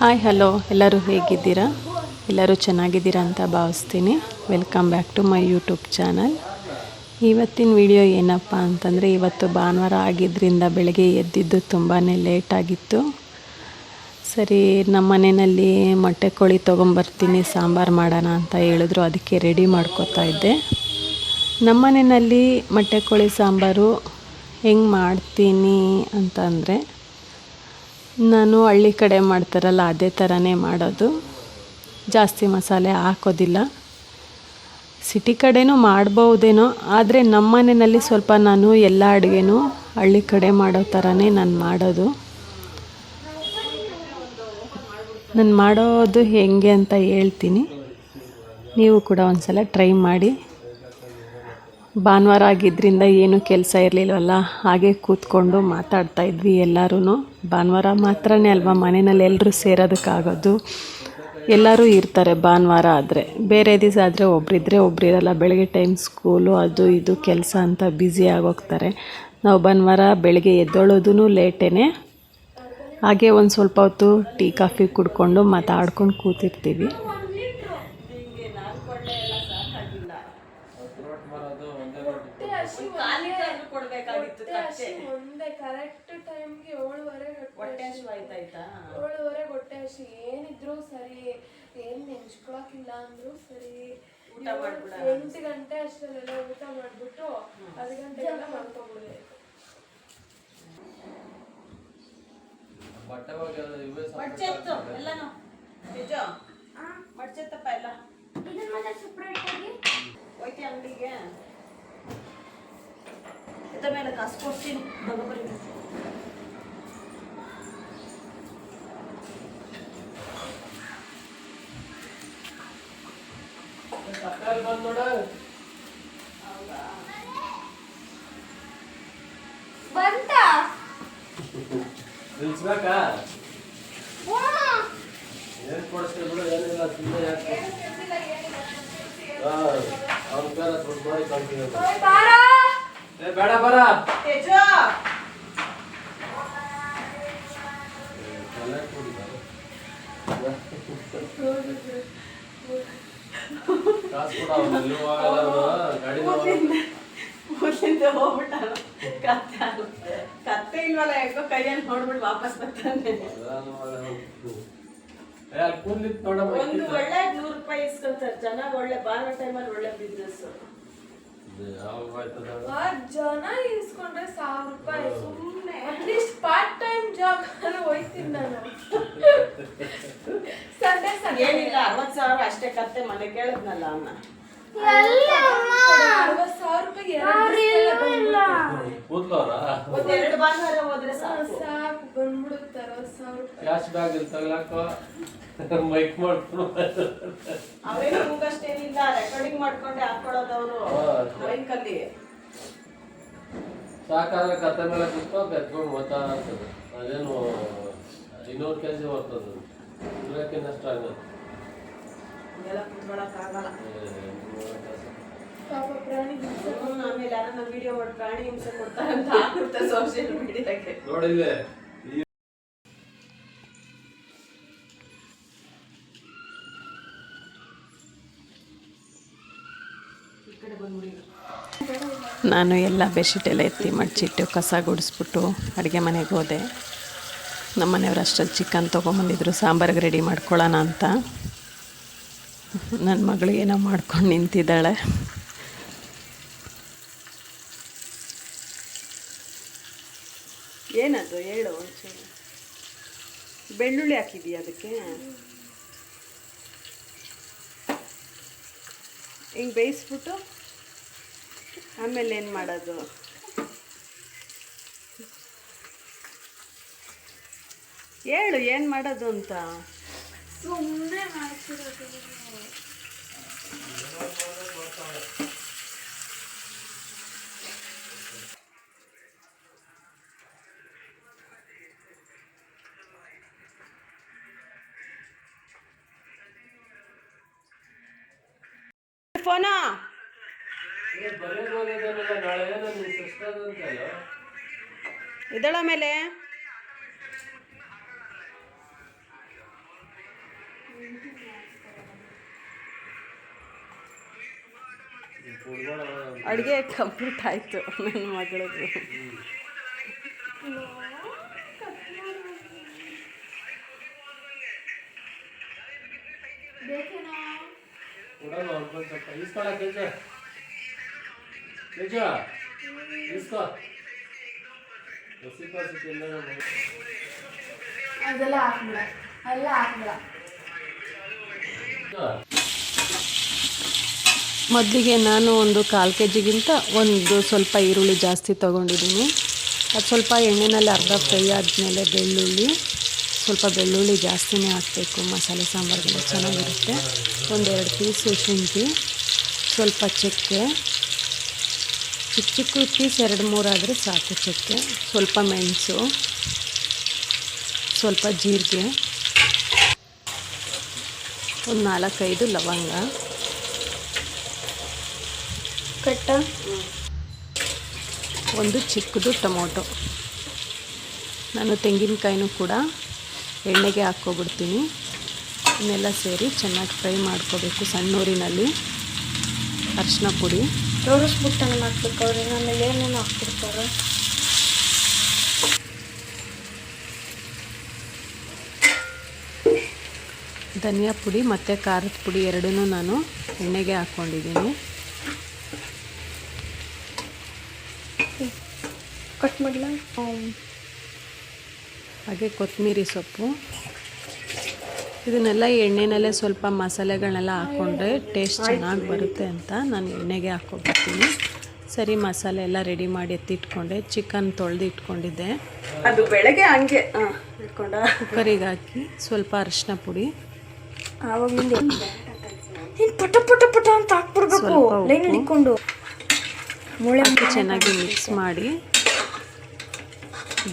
Hi hello ಎಲ್ಲರೂ ಹೇಗಿದ್ದೀರಾ? ಎಲ್ಲರೂ ಚೆನ್ನಾಗಿದ್ದೀರಾ ಅಂತ ಭಾವಿಸ್ತೀನಿ. Welcome back to my YouTube channel ಇವತ್ತಿನ ವಿಡಿಯೋ ಏನಪ್ಪ ಅಂತಂದರೆ, ಇವತ್ತು ಭಾನುವಾರ ಆಗಿದ್ದರಿಂದ ಬೆಳಗ್ಗೆ ಎದ್ದಿದ್ದು ತುಂಬಾ ಲೇಟಾಗಿತ್ತು ಸರಿ, ನಮ್ಮ ಮನೆಯಲ್ಲಿ ಮೊಟ್ಟೆ ಕೋಳಿ ತೊಗೊಂಬರ್ತೀನಿ, ಸಾಂಬಾರು ಮಾಡೋಣ ಅಂತ ಹೇಳಿದ್ರು. ಅದಕ್ಕೆ ರೆಡಿ ಮಾಡ್ಕೋತಾ ಇದ್ದೆ. ನಮ್ಮ ಮನೆಯಲ್ಲಿ ಮೊಟ್ಟೆ ಕೋಳಿ ಸಾಂಬಾರು ಹೆಂಗೆ ಮಾಡ್ತೀನಿ ಅಂತಂದರೆ ನಾನು ಹಳ್ಳಿ ಕಡೆ ಮಾಡ್ತಾರಲ್ಲ, ಅದೇ ಥರನೇ ಮಾಡೋದು. ಜಾಸ್ತಿ ಮಸಾಲೆ ಹಾಕೋದಿಲ್ಲ. ಸಿಟಿ ಕಡೆನೂ ಮಾಡ್ಬೋದೇನೋ ಆದರೆ ನಮ್ಮ ಮನೆಯಲ್ಲಿ ಸ್ವಲ್ಪ ನಾನು ಎಲ್ಲ ಅಡುಗೆನೂ ಹಳ್ಳಿ ಕಡೆ ಮಾಡೋ ಥರನೇ ನಾನು ಮಾಡೋದು. ನಾನು ಮಾಡೋದು ಹೇಗೆ ಅಂತ ಹೇಳ್ತೀನಿ. ನೀವು ಕೂಡ ಒಂದು ಸಲ ಟ್ರೈ ಮಾಡಿ. ಭಾನುವಾರ ಆಗಿದ್ದರಿಂದ ಏನೂ ಕೆಲಸ ಇರಲಿಲ್ವಲ್ಲ, ಹಾಗೆ ಕೂತ್ಕೊಂಡು ಮಾತಾಡ್ತಾ ಇದ್ವಿ ಎಲ್ಲರೂ ಭಾನುವಾರ ಮಾತ್ರನೇ ಅಲ್ವಾ, ಮನೆಯಲ್ಲಿ ಎಲ್ಲರೂ ಸೇರೋದಕ್ಕಾಗೋದು? ಎಲ್ಲರೂ ಇರ್ತಾರೆ ಭಾನುವಾರ ಆದರೆ. ಬೇರೆ ದಿವಸ ಆದರೆ ಒಬ್ರಿದ್ರೆ ಒಬ್ಬರಿರಲ್ಲ ಬೆಳಗ್ಗೆ ಟೈಮ್ ಸ್ಕೂಲು, ಅದು ಇದು ಕೆಲಸ ಅಂತ ಬ್ಯುಸಿ ಆಗೋಗ್ತಾರೆ. ನಾವು ಭಾನುವಾರ ಬೆಳಗ್ಗೆ ಎದ್ದೊಳೋದೂ ಲೇಟೇ ಹಾಗೆ ಒಂದು ಸ್ವಲ್ಪ ಹೊತ್ತು ಟೀ, ಕಾಫಿ ಕುಡ್ಕೊಂಡು ಮಾತಾಡ್ಕೊಂಡು ಕೂತಿರ್ತೀವಿ. ಕರೆಕ್ಟ್ ಟೈಮ್ಗೆ ಏಳುವರೆ ಹೊಟ್ಟೆ ಏಳುವರೆ ಹೊಟ್ಟೆ ಹಸಿ. ಏನಿದ್ರು ಸರಿ. ಏನ್ ನೆಂಚ್ಕೊಳಕಿಲ್ಲ ಅಂದ್ರು ಸರಿ. ಎಂಟು ಗಂಟೆ ಅಷ್ಟರಲ್ಲೆಲ್ಲ ಊಟ ಮಾಡ್ಬಿಟ್ಟು ಹತ್ತು ಗಂಟೆಗೆಲ್ಲ ಮಾಡ್ಕೊಂಡ್ಬಿಡ್ದೆ ಮಡ್ಚೆತ್ತು ಎಲ್ಲಾನು? ನಿಜ? ಮಡ್ಚೆತ್ತಪ್ಪ ಎಲ್ಲ? ಹೋಯ್ತಿ ಅಂಗಡಿಗೆ? ಇತ್ತ ಮೇಲೆ ಕಾಸು ಕೊಡ್ತೀನಿ. ಬರೋಬ್ಬರಿ ನಿಲ್ಸ್ಬೇಕಾ? ಏನ್ ಕೊಡಿಸ್ತೀವಿ ಬಿಡು ಏನಿಲ್ಲ ಸುಮ್ಮನೆ ಯಾಕೆ ಅವ್ರ ಬೇರೆ ದುಡ್ಡು ಮಾಡಿ ಕಳ್ತೀವಿ ಏ ಬೇಡ ಬರ. ತೇಜ ತಲೆ ಕುಡಿತಾರೆ ಕಾಸು ಕೊಡ ಅವ್ನು ಎಲ್ಲೂ ಹೋಗಲ್ಲ ಅವ್ನು ಗಾಡಿ ಊರ್ಲಿಂದ ಹೋಗ್ಬಿಟ್ಟ ಕತ್ತೆ ಕತ್ತೆ ಇಲ್ವಲ್ಲ ಯಾಕೋ ಕೈಯಲ್ಲಿ ನೋಡ್ಬಿಟ್ಟು ವಾಪಸ್ ಬರ್ತಾನೆ. ಒಂದು ಒಳ್ಳೆ ನೂರು ರೂಪಾಯಿ ಇಸ್ಕೊಂತಾರೆ. ಚೆನ್ನಾಗಿ ಒಳ್ಳೆ ಭಾನುವಾರ ಟೈಮಲ್ಲಿ ಒಳ್ಳೆ ಬಿಸ್ನೆಸ್ ಯಾವಾಗ ಆಯ್ತದ? ಆ ಜನ ಇಸ್ಕೊಂಡ್ರೆ ಸಾವಿರ ರೂಪಾಯಿ. ಸುಮ್ಮನೆ ಅಟ್ಲೀಸ್ಟ್ ಪಾರ್ಟ್ ಟೈಮ್ ಜಾಬ್ ಅಲ್ಲಿ ಹೋಯ್ತೀನಿ ನಾನು. ಏನಿಲ್ಲ ಅರವತ್ತು ಸಾವಿರ ಅಷ್ಟೇ ಕತ್ತೆ ಮನೆ ಕೇಳಿದ್ನಲ್ಲ ಅಮ್ಮ. ಅರವತ್ತು ಸಾವಿರ ರೂಪಾಯಿ ಕೂದ್ಲವ್ರ ಒಂದೆರಡು ಭಾನುವಾರ ಹೋದ್ರೆ ಸಾಕು. ಸಾಕು ಬಂದ್ಬಿಡುತ್ತೆ ಸಾವಿರ ಕ್ಯಾಶ್ ಬ್ಯಾಗ್ ತಗ್ಲಾಕೋ ಮೈಕ್ ಮಾಡ್ಕೊಂಡು ಏನಿಲ್ಲ ರೆಕಾರ್ಡಿಂಗ್ ಮಾಡ್ಕೊಂಡೆ ಅವರು ಸಾಕಾದ್ರೆ ಕತೆ ಮೇಲೆ ಕುತ್ಕೊ ಬೆತ್ಕೊಂಡು ಓದ್ತಾ ಇರ್ತದೆ ಅದೇನು ಇನ್ನೂರು ಕೆಜಿ ಜಿ ಬರ್ತದೆ ಇರೋಕ್ಕಿಂತ ಸ್ಟ್ರಾಂಗ್ ಅದು ಇದೆಲ್ಲ ಕುತ್ಕೊಳಕ್ ಆಗಲ್ಲ. ಪಾಪ ಪ್ರಾಣಿ ಹ್ಮ್, ಆಮೇಲೆ ಯಾರನ್ನ ವಿಡಿಯೋ ಮಾಡಿ ಪ್ರಾಣಿ ಹಿಂಸೆ ಕೊಡ್ತಾರೆ ಅಂತ ಹಾಕ್ಬಿಡ್ತಾರೆ ಸೋಷಿಯಲ್ ಮೀಡಿಯಾಕ್ಕೆ ಬಂದ್ಬಿಡಿ ನಾನು ಎಲ್ಲ ಬೆಡ್ಶೀಟ್ ಎಲ್ಲ ಎತ್ತಿ ಮಡ್ಚಿಟ್ಟು ಕಸ ಗುಡಿಸ್ಬಿಟ್ಟು ಅಡುಗೆ ಮನೆಗೆ ಹೋದೆ. ನಮ್ಮ ಮನೆಯವ್ರು ಅಷ್ಟರಲ್ಲಿ ಚಿಕನ್ ತೊಗೊಂಬಂದಿದ್ರು ಸಾಂಬಾರಿಗೆ ರೆಡಿ ಮಾಡ್ಕೊಳ್ಳೋಣ ಅಂತ. ನನ್ನ ಮಗಳು ಏನೋ ಮಾಡ್ಕೊಂಡು ನಿಂತಿದ್ದಾಳೆ. ಏನದು ಹೇಳು ಒಂಚೂರು. ಬೆಳ್ಳುಳ್ಳಿ ಹಾಕಿದೀಯ ಅದಕ್ಕೆ? ಹಿಂಗೆ ಬೇಯಿಸ್ಬಿಟ್ಟು ಆಮೇಲೆ ಏನು ಮಾಡೋದು? ಹೇಳು ಏನು ಮಾಡೋದು ಅಂತ. ಸುಮ್ಮನೆ ಮಾಡ್ತಿರೋದು ಫೋನಾ ಬರೆಯೋದು ಓದೋದೇನಿಲ್ಲ, ನಾಳೆ ಏನೋ ನಿನ್ sister ಅಂತಲ್ಲ ಇದಳ ಮೇಲೆ ಅಡುಗೆ ಕಂಪ್ಲೀಟ್ ಆಯಿತು ನನ್ನ ಮಗಳದು ಬೇಕೇನಾ ಕೊಡಲ್ಲ ಒಂದು ಸ್ವಲ್ಪ ಇಸ್ಕೊಳ ಕೆಜ ಕೆಜ ಇಸ್ಕೋ ಹಸಿ ಪಾಸಿ ತಿಂದಾಗ ಅದೆಲ್ಲ ಹಾಕ್ಬಿಡ ಎಲ್ಲ ಹಾಕ್ಬಿಡ. ಮೊದಲಿಗೆ ನಾನು ಒಂದು ಕಾಲು ಕೆ ಜಿಗಿಂತ ಒಂದು ಸ್ವಲ್ಪ ಈರುಳ್ಳಿ ಜಾಸ್ತಿ ತೊಗೊಂಡಿದ್ದೀನಿ. ಅದು ಸ್ವಲ್ಪ ಎಣ್ಣೆನಲ್ಲಿ ಅರ್ಧ ಫ್ರೈ ಆದಮೇಲೆ ಬೆಳ್ಳುಳ್ಳಿ, ಸ್ವಲ್ಪ ಬೆಳ್ಳುಳ್ಳಿ ಜಾಸ್ತಿನೇ ಹಾಕಬೇಕು. ಮಸಾಲೆ ಸಾಂಬಾರ್ಗೆಲ್ಲ ಚೆನ್ನಾಗಿರುತ್ತೆ. ಒಂದೆರಡು ಪೀಸು ಶುಂಠಿ, ಸ್ವಲ್ಪ ಚಕ್ಕೆ. ಚಿಕ್ಕ ಚಿಕ್ಕ ಪೀಸ್ ಎರಡು ಮೂರಾದರೆ ಸಾಕು ಚಕ್ಕೆ. ಸ್ವಲ್ಪ ಮೆಣಸು, ಸ್ವಲ್ಪ ಜೀರಿಗೆ, ಒಂದು ನಾಲ್ಕೈದು ಲವಂಗ. ಕಟ್ಟ? ಒಂದು ಚಿಕ್ಕದು ಟೊಮೊಟೊ. ನಾನು ತೆಂಗಿನಕಾಯಿನೂ ಕೂಡ ಎಣ್ಣೆಗೆ ಹಾಕ್ಕೊಬಿಡ್ತೀನಿ. ಇನ್ನೆಲ್ಲ ಸೇರಿ ಚೆನ್ನಾಗಿ ಫ್ರೈ ಮಾಡ್ಕೋಬೇಕು ಸಣ್ಣೂರಿನಲ್ಲಿ. ಅರಿಶಿನ ಪುಡಿ. ತೋರಿಸ್ಬಿಟ್ಟು ಹಾಕ್ಬೇಕು ಅವ್ರಿಗೆ ಆಮೇಲೆ ಏನೇನು ಹಾಕ್ಬಿಡ್ತಾರೆ? ಧನಿಯಾ ಪುಡಿ ಮತ್ತು ಖಾರದ ಪುಡಿ ಎರಡನ್ನೂ ನಾನು ಎಣ್ಣೆಗೆ ಹಾಕ್ಕೊಂಡಿದ್ದೀನಿ. ಮಾಡಲ? ಹಾಗೆ ಕೊತ್ತಂಬರಿ ಸೊಪ್ಪು. ಇದನ್ನೆಲ್ಲ ಎಣ್ಣೆನಲ್ಲೇ ಸ್ವಲ್ಪ ಮಸಾಲೆಗಳನ್ನೆಲ್ಲ ಹಾಕ್ಕೊಂಡ್ರೆ ಟೇಸ್ಟ್ ಚೆನ್ನಾಗಿ ಬರುತ್ತೆ ಅಂತ ನಾನು ಎಣ್ಣೆಗೆ ಹಾಕ್ಕೊಬಿಡ್ತೀನಿ ಸರಿ ಮಸಾಲೆ ಎಲ್ಲ ರೆಡಿ ಮಾಡಿ ಎತ್ತಿಟ್ಕೊಂಡೆ. ಚಿಕನ್ ತೊಳೆದು ಇಟ್ಕೊಂಡಿದ್ದೆ. ಅದು ಬೆಳಗ್ಗೆ ಹಂಗೆ. ಇಟ್ಕೊಂಡ? ಕುಕ್ಕರಿಗೆ ಹಾಕಿ ಸ್ವಲ್ಪ ಅರಿಶಿನ ಪುಡಿ. ಪಟ ಪಟ ಪಟ ಅಂತ ಹಾಕ್ಬಿಡ್ಬೇಕು. ಲೈನ್ ಹಿಡ್ಕೊಂಡು ಚೆನ್ನಾಗಿ ಮಿಕ್ಸ್ ಮಾಡಿ.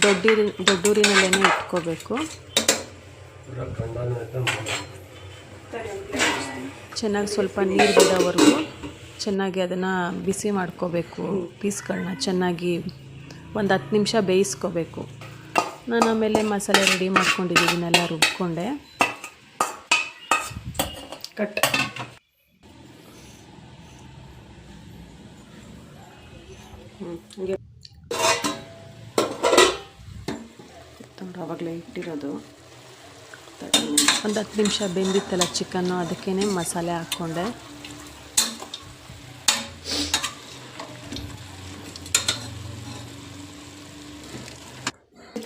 ದೊಡ್ಡೂರಿ ದೊಡ್ಡೂರಿನಲ್ಲೇ ಇಟ್ಕೋಬೇಕು. ಚೆನ್ನಾಗಿ ಸ್ವಲ್ಪ ನೀರು ಬಿಡೋವರೆಗೂ ಚೆನ್ನಾಗಿ ಅದನ್ನು ಬಿಸಿ ಮಾಡ್ಕೋಬೇಕು. ಪೀಸ್ಗಳನ್ನ ಚೆನ್ನಾಗಿ ಒಂದು ಹತ್ತು ನಿಮಿಷ ಬೇಯಿಸ್ಕೋಬೇಕು. ನಾನು ಆಮೇಲೆ ಮಸಾಲೆ ರೆಡಿ ಮಾಡ್ಕೊಂಡಿದ್ದೀನಲ್ಲ ರುಬ್ಕೊಂಡೆ. ಕಟ್. ಹ್ಞೂ ಹಂಗೆ ಆವಾಗಲೇ ಇಟ್ಟಿರೋದು. ಒಂದು ಹತ್ತು ನಿಮಿಷ ಬೆಂದಿತ್ತಲ್ಲ ಚಿಕನ್ನು ಅದಕ್ಕೇ ಮಸಾಲೆ ಹಾಕ್ಕೊಂಡೆ.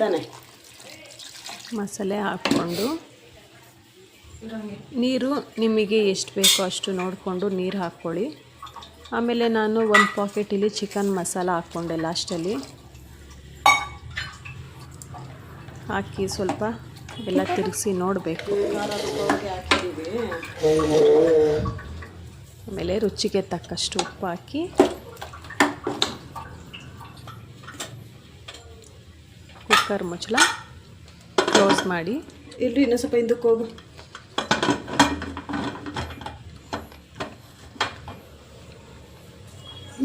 ತಾನೆ? ಮಸಾಲೆ ಹಾಕ್ಕೊಂಡು ನೀರು ನಿಮಗೆ ಎಷ್ಟು ಬೇಕೋ ಅಷ್ಟು ನೋಡಿಕೊಂಡು ನೀರು ಹಾಕ್ಕೊಳ್ಳಿ. ಆಮೇಲೆ ನಾನು ಒಂದು ಪಾಕೆಟಲ್ಲಿ ಚಿಕನ್ ಮಸಾಲ ಹಾಕ್ಕೊಂಡೆ ಲಾಸ್ಟಲ್ಲಿ ಹಾಕಿ ಸ್ವಲ್ಪ ಎಲ್ಲ ತಿರುಗಿಸಿ ನೋಡಬೇಕು. ಆಮೇಲೆ ರುಚಿಗೆ ತಕ್ಕಷ್ಟು ಉಪ್ಪು ಹಾಕಿ. ಕುಕ್ಕರ್ ಮುಚ್ಚಳ. ಕ್ಲೋಸ್ ಮಾಡಿ. ಇಲ್ರಿ ಇನ್ನೂ ಸ್ವಲ್ಪ ಹಿಂದಕ್ಕೆ ಹೋಗು.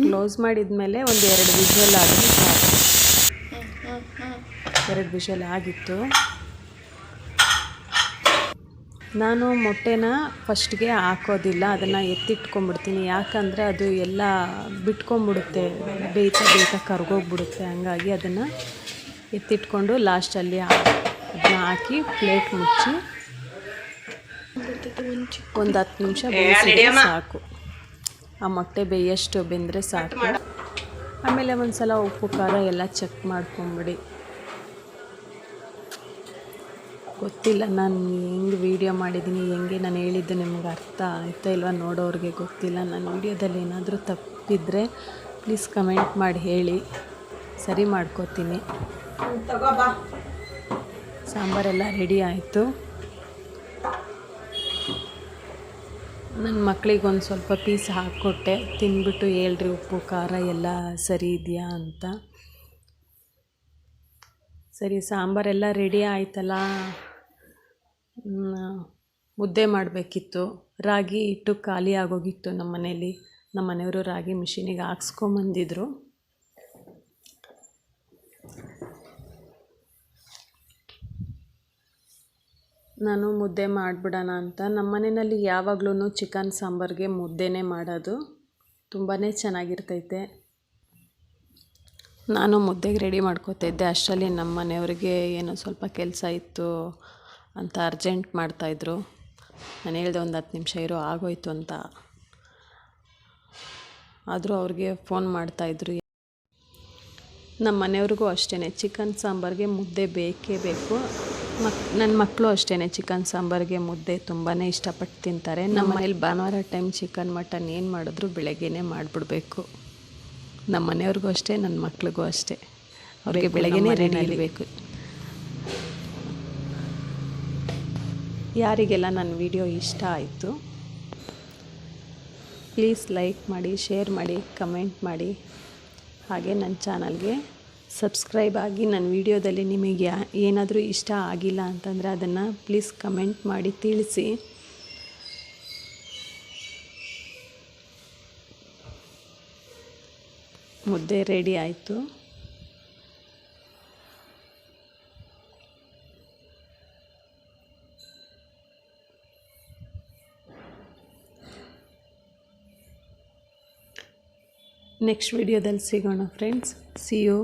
ಕ್ಲೋಸ್ ಮಾಡಿದ್ಮೇಲೆ ಒಂದು ಎರಡು ವಿಷಲ್ ಆದರೆ ಸಾಕು. ಎರಡು ವಿಷಲ್ ಆಗಿತ್ತು. ನಾನು ಮೊಟ್ಟೆನ ಫಸ್ಟ್ಗೆ ಹಾಕೋದಿಲ್ಲ, ಅದನ್ನು ಎತ್ತಿಟ್ಕೊಂಡ್ಬಿಡ್ತೀನಿ. ಯಾಕಂದರೆ ಅದು ಎಲ್ಲ ಬಿಟ್ಕೊಂಡ್ಬಿಡುತ್ತೆ, ಬೇಯ್ತಾ ಬೇಯ್ತಾ ಕರ್ಗೋಗ್ಬಿಡುತ್ತೆ. ಹಂಗಾಗಿ ಅದನ್ನು ಎತ್ತಿಟ್ಕೊಂಡು ಲಾಸ್ಟಲ್ಲಿ ಅದನ್ನ ಹಾಕಿ ಪ್ಲೇಟ್ ಮುಚ್ಚಿ ಒಂದು ಹತ್ತು ನಿಮಿಷ ಬೇಯಿಸಿದ್ರೆ ಸಾಕು. ಆ ಮೊಟ್ಟೆ ಬೇಯಷ್ಟು ಬೆಂದರೆ ಸಾಕು. ಆಮೇಲೆ ಒಂದು ಸಲ ಉಪ್ಪು ಖಾರ ಎಲ್ಲ ಚೆಕ್ ಮಾಡ್ಕೊಂಬಿಡಿ. ಗೊತ್ತಿಲ್ಲ. ನಾನು ಹೆಂಗೆ ವೀಡಿಯೋ ಮಾಡಿದ್ದೀನಿ ಹೆಂಗೆ ನಾನು ಹೇಳಿದ್ದು ನಿಮ್ಗೆ ಅರ್ಥ ಆಯ್ತಾ ಇಲ್ವ ನೋಡೋರಿಗೆ ಗೊತ್ತಿಲ್ಲ. ನಾನು ವೀಡಿಯೋದಲ್ಲಿ ಏನಾದರೂ ತಪ್ಪಿದ್ರೆ ಪ್ಲೀಸ್ ಕಮೆಂಟ್ ಮಾಡಿ ಹೇಳಿ. ಸರಿ ಮಾಡ್ಕೋತೀನಿ. ಸಾಂಬಾರೆಲ್ಲ ರೆಡಿ ಆಯಿತು. ನನ್ನ ಮಕ್ಳಿಗೆ ಒಂದು ಸ್ವಲ್ಪ ಪೀಸ್ ಹಾಕ್ಕೊಟ್ಟೆ ತಿಂದ್ಬಿಟ್ಟು ಹೇಳ್ರಿ ಉಪ್ಪು ಖಾರ ಎಲ್ಲ ಸರಿ ಇದೆಯಾ ಅಂತ. ಸರಿ ಸಾಂಬಾರೆಲ್ಲ ರೆಡಿ ಆಯ್ತಲ್ಲ? ಮುದ್ದೆ ಮಾಡಬೇಕಿತ್ತು. ರಾಗಿ ಹಿಟ್ಟು ಖಾಲಿ ಆಗೋಗಿತ್ತು ನಮ್ಮ ಮನೇಲಿ. ನಮ್ಮ ಮನೆಯವರು ರಾಗಿ ಮಿಷಿನಿಗೆ ಹಾಕ್ಸ್ಕೊಂಬಂದಿದ್ರು. ನಾನು ಮುದ್ದೆ ಮಾಡಿಬಿಡೋಣ ಅಂತ. ನಮ್ಮ ಮನೆಯಲ್ಲಿ ಯಾವಾಗಲೂ ಚಿಕನ್ ಸಾಂಬಾರಿಗೆ ಮುದ್ದೆನೇ ಮಾಡೋದು. ತುಂಬಾ ಚೆನ್ನಾಗಿರ್ತೈತೆ. ನಾನು ಮುದ್ದೆಗೆ ರೆಡಿ ಮಾಡ್ಕೋತಿದ್ದೆ. ಅಷ್ಟರಲ್ಲಿ ನಮ್ಮ ಮನೆಯವ್ರಿಗೆ ಏನೋ ಸ್ವಲ್ಪ ಕೆಲಸ ಇತ್ತು. ಅಂತ ಅರ್ಜೆಂಟ್ ಮಾಡ್ತಾಯಿದ್ರು ನಾನು ಹೇಳಿದೆ ಒಂದು ಹತ್ತು ನಿಮಿಷ ಇರೋ ಆಗೋಯ್ತು ಅಂತ. ಆದರೂ ಅವ್ರಿಗೆ ಫೋನ್ ಮಾಡ್ತಾಯಿದ್ರು ನಮ್ಮ ಮನೆಯವ್ರಿಗೂ ಅಷ್ಟೇ ಚಿಕನ್ ಸಾಂಬಾರಿಗೆ ಮುದ್ದೆ ಬೇಕೇ ಬೇಕು. ಮಕ್ ನನ್ನ ಮಕ್ಕಳು ಅಷ್ಟೇ ಚಿಕನ್ ಸಾಂಬಾರಿಗೆ ಮುದ್ದೆ ತುಂಬಾ ಇಷ್ಟಪಟ್ಟು ತಿಂತಾರೆ. ನಮ್ಮ ಮನೇಲಿ ಭಾನುವಾರ ಟೈಮ್ ಚಿಕನ್ ಮಟನ್ ಏನು ಮಾಡಿದ್ರು ಬೆಳಗ್ಗೆನೇ ಮಾಡಿಬಿಡ್ಬೇಕು. ನಮ್ಮ ಮನೆಯವ್ರಿಗೂ ಅಷ್ಟೇ ನನ್ನ ಮಕ್ಳಿಗೂ ಅಷ್ಟೇ. ಅವ್ರಿಗೆ ಬೆಳಗ್ಗೆನೇ ರೆಡಿ ಇರಬೇಕು. ಯಾರಿಗೆಲ್ಲ ನನ್ನ ವಿಡಿಯೋ ಇಷ್ಟ ಆಯಿತು ಪ್ಲೀಸ್ ಲೈಕ್ ಮಾಡಿ ಶೇರ್ ಮಾಡಿ ಕಮೆಂಟ್ ಮಾಡಿ. ಹಾಗೆ ನನ್ನ ಚಾನಲ್ಗೆ ಸಬ್ಸ್ಕ್ರೈಬ್ ಆಗಿ ನನ್ನ ವಿಡಿಯೋದಲ್ಲಿ ನಿಮಗೆ ಏನಾದರೂ ಇಷ್ಟ ಆಗಿಲ್ಲ ಅಂತಂದರೆ ಅದನ್ನು ಪ್ಲೀಸ್ ಕಮೆಂಟ್ ಮಾಡಿ, ತಿಳಿಸಿ. ಮುದ್ದೆ ರೆಡಿ ಆಯಿತು. ನೆಕ್ಸ್ಟ್ ವಿಡಿಯೋದಲ್ಲಿ ಸಿಗೋಣ ಫ್ರೆಂಡ್ಸ್ ಸಿ ಯು